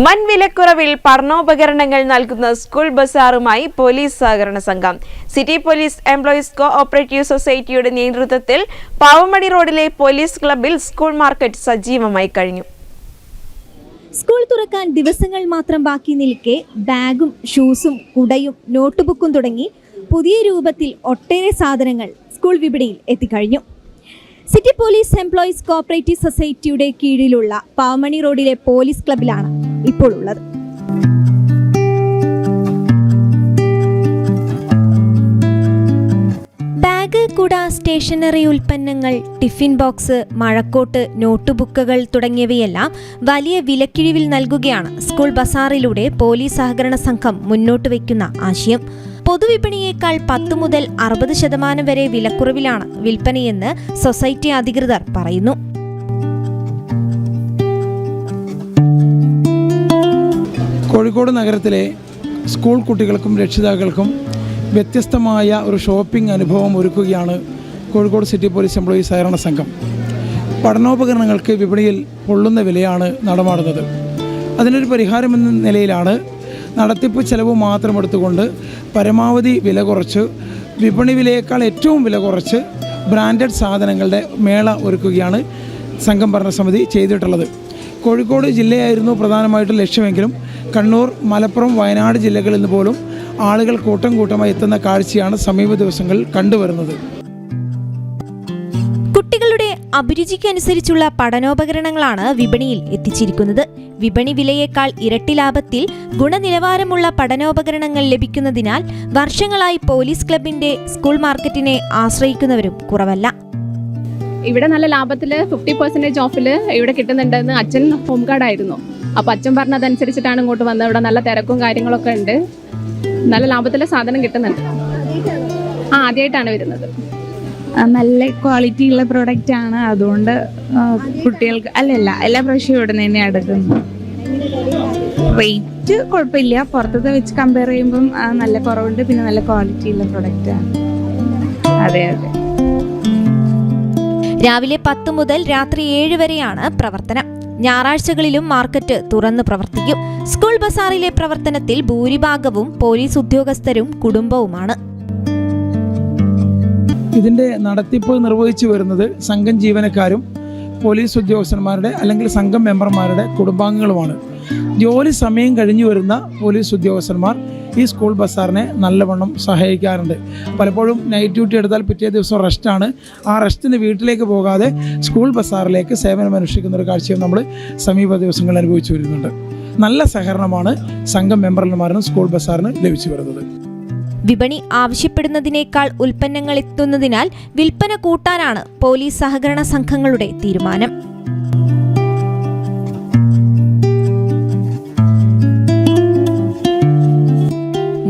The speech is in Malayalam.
വൻ വിലക്കുറവിൽ പഠനോപകരണങ്ങൾ നൽകുന്ന സ്കൂൾ ബസാറുമായി പോലീസ് സഹകരണ സംഘം. City police employees cooperative സൊസൈറ്റിയുടെ നേതൃത്വത്തിൽ പാവമടി റോഡിലെ പോലീസ് ക്ലബിൽ സ്കൂൾ മാർക്കറ്റ് സജീവമായി കഴിഞ്ഞു. സ്കൂൾ തുറക്കാൻ ദിവസങ്ങൾ മാത്രം ബാക്കി നിൽക്കെ ബാഗും ഷൂസും കുടയും നോട്ട്ബുക്കും തുടങ്ങി പുതിയ രൂപത്തിൽ ഒട്ടേറെ സാധനങ്ങൾ സ്കൂൾ വിപണിയിൽ എത്തിക്കഴിഞ്ഞു. സിറ്റി പോലീസ് എംപ്ലോയീസ് കോപ്പറേറ്റീവ് സൊസൈറ്റിയുടെ കീഴിലുള്ള പാവമണി റോഡിലെ പോലീസ് ക്ലബിലാണ് ഇപ്പോൾ ഉള്ളത് ബാഗ് കുട സ്റ്റേഷനറി ഉൽപ്പന്നങ്ങൾ ടിഫിൻ ബോക്സ് മഴക്കോട്ട് നോട്ടുബുക്കുകൾ തുടങ്ങിയവയെല്ലാം വലിയ വിലക്കിഴിവിൽ നൽകുകയാണ് സ്കൂൾ ബസാറിലൂടെ പോലീസ് സഹകരണ സംഘം മുന്നോട്ട് വയ്ക്കുന്ന ആശയം. പൊതുവിപണിയേക്കാൾ പത്ത് മുതൽ അറുപത് ശതമാനം വരെ വിലക്കുറവിലാണ് വിൽപ്പനയെന്ന് സൊസൈറ്റി അധികൃതർ പറയുന്നു. കോഴിക്കോട് നഗരത്തിലെ സ്കൂൾ കുട്ടികൾക്കും രക്ഷിതാക്കൾക്കും വ്യത്യസ്തമായ ഒരു ഷോപ്പിംഗ് അനുഭവം ഒരുക്കുകയാണ് കോഴിക്കോട് സിറ്റി പോലീസ് എംപ്ലോയീസ് സഹകരണ സംഘം. പഠനോപകരണങ്ങൾക്ക് വിപണിയിൽ പൊള്ളുന്ന വിലയാണ് നടമാടുന്നത് അതിനൊരു പരിഹാരമെന്ന നിലയിലാണ് നടത്തിപ്പ് ചെലവ് മാത്രം എടുത്തുകൊണ്ട് പരമാവധി വില കുറച്ച് വിപണി വിലയേക്കാൾ ഏറ്റവും വില കുറച്ച് ബ്രാൻഡഡ് സാധനങ്ങളുടെ മേള ഒരുക്കുകയാണ് സംഘം ഭരണസമിതി ചെയ്തിട്ടുള്ളത്. കോഴിക്കോട് ജില്ലയായിരുന്നു പ്രധാനമായിട്ടും ലക്ഷ്യമെങ്കിലും. കണ്ണൂർ മലപ്പുറം വയനാട് ജില്ലകളിൽ നിന്ന് പോലും ആളുകൾ കൂട്ടം കൂട്ടമായി എത്തുന്ന കാഴ്ചയാണ് സമീപ ദിവസങ്ങളിൽ കണ്ടുവരുന്നത്. കുട്ടികളുടെ അഭിരുചിക്കനുസരിച്ചുള്ള പഠനോപകരണങ്ങളാണ് വിപണിയിൽ എത്തിച്ചിരിക്കുന്നത്. വിപണി വിലയേക്കാൾ ഇരട്ടി ലാഭത്തിൽ ഗുണനിലവാരമുള്ള പഠനോപകരണങ്ങൾ ലഭിക്കുന്നതിനാൽ വർഷങ്ങളായി പോലീസ് ക്ലബിന്റെ സ്കൂൾ മാർക്കറ്റിനെ ആശ്രയിക്കുന്നവരും കുറവല്ല. ഇവിടെ നല്ല ലാഭത്തിൽ ഫിഫ്റ്റി പെർസെന്റേജ് ഓഫിൽ ഇവിടെ കിട്ടുന്നുണ്ടെന്ന് അച്ഛൻ ഹോം ഗാർഡ് ആയിരുന്നു. അപ്പോൾ അച്ഛൻ പറഞ്ഞതനുസരിച്ചിട്ടാണ് ഇങ്ങോട്ട് വന്നത്. ഇവിടെ നല്ല തിരക്കും കാര്യങ്ങളൊക്കെ ഉണ്ട്. നല്ല ലാഭത്തിൽ സാധനം കിട്ടുന്നുണ്ട്. ആ ആദ്യമായിട്ടാണ് വരുന്നത്. നല്ല ക്വാളിറ്റി ഉള്ള പ്രോഡക്റ്റ് ആണ്. അതുകൊണ്ട് കുട്ടികൾക്ക് അല്ലല്ല എല്ലാ പ്രാവശ്യവും ഇവിടെ നിന്ന് തന്നെ എടുക്കുന്നു. റേറ്റ് കുഴപ്പമില്ല. പുറത്തത്തെ വെച്ച് കമ്പയർ ചെയ്യുമ്പം നല്ല കുറവുണ്ട്. പിന്നെ നല്ല ക്വാളിറ്റി ഉള്ള പ്രോഡക്റ്റ് ആണ്. അതെ അതെ. രാവിലെ പത്ത് മുതൽ രാത്രി ഏഴ് വരെയാണ് പ്രവർത്തനം. ഞായറാഴ്ചകളിലും മാർക്കറ്റ് തുറന്ന് പ്രവർത്തിക്കും. സ്കൂൾ ബസാറിലെ പ്രവർത്തനത്തിൽ ഭൂരിഭാഗവും പോലീസ് ഉദ്യോഗസ്ഥരും കുടുംബവുമാണ്. ഇതിന്റെ നടത്തിപ്പ് നിർവഹിച്ചു വരുന്നത് സംഘം ജീവനക്കാരും പോലീസ് ഉദ്യോഗസ്ഥന്മാരുടെ അല്ലെങ്കിൽ സംഘം മെമ്പർമാരുടെ കുടുംബാംഗങ്ങളുമാണ്. ജോലി സമയം കഴിഞ്ഞു വരുന്ന പോലീസ് ഉദ്യോഗസ്ഥന്മാർ ഈ സ്കൂൾ ബസാറിനെ നല്ലവണ്ണം സഹായിക്കാറുണ്ട്. പലപ്പോഴും നൈറ്റ് ഡ്യൂട്ടി എടുത്താൽ പിറ്റേ ദിവസം റെസ്റ്റാണ് ആ റെസ്റ്റിന് വീട്ടിലേക്ക് പോകാതെ സ്കൂൾ ബസാറിലേക്ക് സേവനം അനുഷ്ഠിക്കുന്ന ഒരു കാഴ്ചയും നമ്മൾ സമീപ ദിവസങ്ങളിൽ അനുഭവിച്ചു വരുന്നുണ്ട്. നല്ല സഹകരണമാണ് സംഘം മെമ്പർമാരിനും സ്കൂൾ ബസാറിന് ലഭിച്ചു വരുന്നത്. വിപണി ആവശ്യപ്പെടുന്നതിനേക്കാൾ ഉൽപ്പന്നങ്ങൾ എത്തുന്നതിനാൽ വിൽപ്പന കൂട്ടാനാണ് പോലീസ് സഹകരണ സംഘങ്ങളുടെ തീരുമാനം.